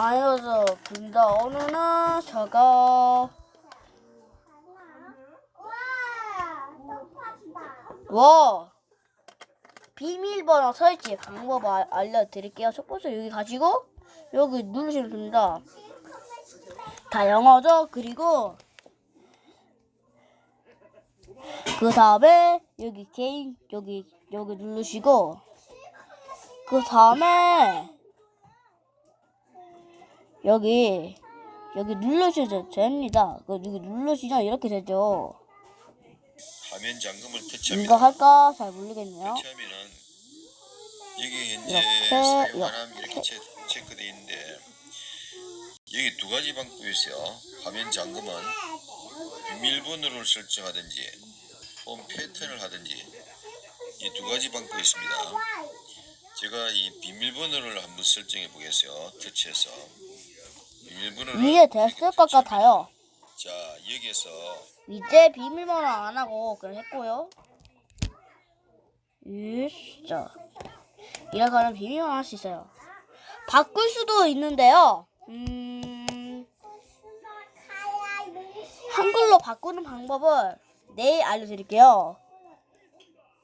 안에서 분다 어느나 저거 와 비밀번호 설치 방법 알, 알려드릴게요. 첫 번째 여기 가지고 여기 누르시면 됩니다. 다 영어죠. 그리고 그 다음에 여기 개인 여기 여기 누르시고 그 다음에 여기 여기 누르시면 됩니다. 그 여기 누르시면 이렇게 되죠. 화면 잠금을 이거 터치합니다. 할까 잘 모르겠네요. 터치하면은 여기 현재 이렇게, 사용하람 이렇게. 이렇게 체, 체크되어 있는데 여기 두 가지 방법이 있어요. 화면 잠금은 비밀번호를 설정하든지 홈 패턴을 하든지 이 두 가지 방법이 있습니다. 제가 이 비밀번호를 한번 설정해 보겠어요. 터치해서 이게 됐을 것 같아요. 자 여기에서 이제 비밀번호 안 하고 그냥 했고요. 으쌰. 이렇게 하면 비밀번호 할 수 있어요. 바꿀 수도 있는데요. 음, 한글로 바꾸는 방법을 내일 알려드릴게요.